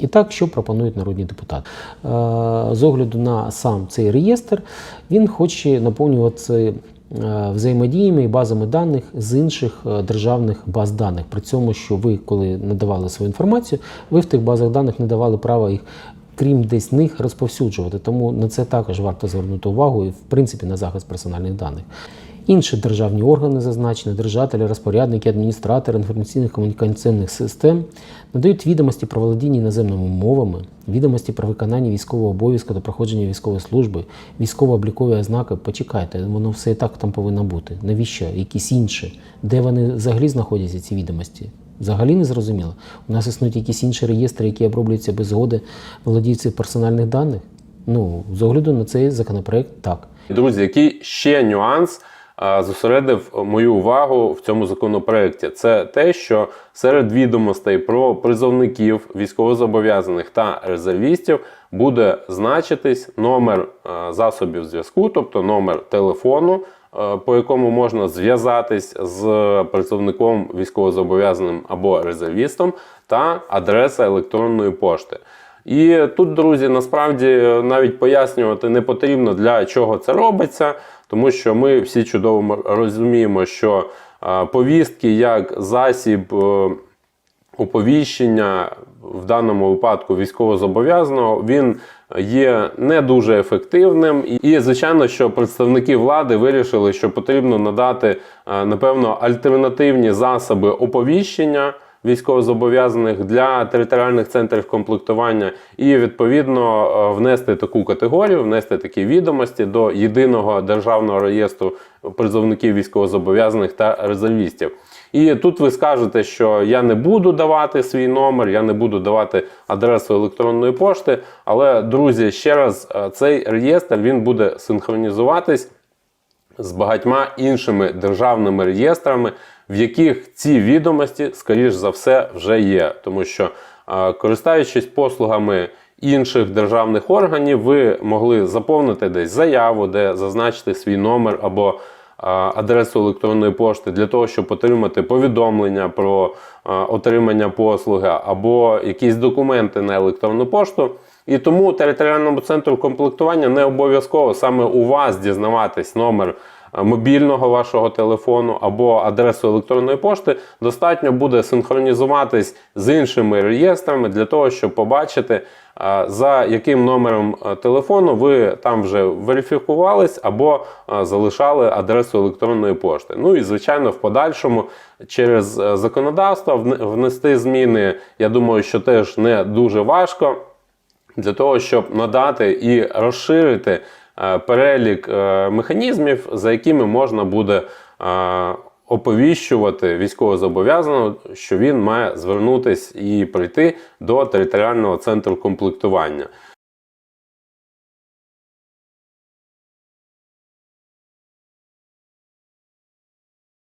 І так, що пропонують народні депутати? Е, З огляду на сам цей реєстр, він хоче наповнюватися е, взаємодіями і базами даних з інших е, державних баз даних. При цьому, що ви, коли надавали свою інформацію, ви в тих базах даних не давали права їх. Крім десь них розповсюджувати, тому на це також варто звернути увагу і в принципі на захист персональних даних. Інші державні органи зазначені, держателі, розпорядники, адміністратори інформаційних комунікаційних систем надають відомості про володіння іноземними мовами, відомості про виконання військового обов'язку та проходження військової служби, військово-облікові ознаки. Почекайте, воно все і так там повинно бути. Навіщо? Якісь інші? Де вони взагалі знаходяться, ці відомості? Взагалі не зрозуміло. У нас існують якісь інші реєстри, які оброблюються без згоди володійців персональних даних. Ну, з огляду на цей законопроект так. Друзі, який ще нюанс зосередив мою увагу в цьому законопроекті? Це те, що серед відомостей про призовників, військовозобов'язаних та резервістів буде значитись номер засобів зв'язку, тобто номер телефону, по якому можна зв'язатись з призовником військовозобов'язаним або резервістом, та адреса електронної пошти. І тут, друзі, насправді навіть пояснювати не потрібно, для чого це робиться, тому що ми всі чудово розуміємо, що е, повістки як засіб е, оповіщення в даному випадку військовозобов'язаного, він є не дуже ефективним. І, і, звичайно, що представники влади вирішили, що потрібно надати, е, напевно, альтернативні засоби оповіщення військовозобов'язаних для територіальних центрів комплектування і відповідно е, внести таку категорію, внести такі відомості до єдиного державного реєстру призовників військовозобов'язаних та резервістів. І тут ви скажете, що я не буду давати свій номер, я не буду давати адресу електронної пошти. Але, друзі, ще раз, е, цей реєстр він буде синхронізуватись з багатьма іншими державними реєстрами, в яких ці відомості, скоріш за все, вже є. Тому що, користуючись послугами інших державних органів, ви могли заповнити десь заяву, де зазначити свій номер або адресу електронної пошти для того, щоб отримати повідомлення про отримання послуги або якісь документи на електронну пошту. І тому територіальному центру комплектування не обов'язково саме у вас дізнаватись номер е, мобільного вашого телефону або адресу електронної пошти. Достатньо буде синхронізуватись з іншими реєстрами для того, щоб побачити, е, за яким номером е, телефону ви там вже верифікувались або залишали адресу електронної пошти. Ну і звичайно, в подальшому через законодавство внести зміни, я думаю, що теж не дуже важко для того, щоб надати і розширити е, перелік е, механізмів, за якими можна буде е, оповіщувати військовозобов'язаного, що він має звернутись і прийти до територіального центру комплектування.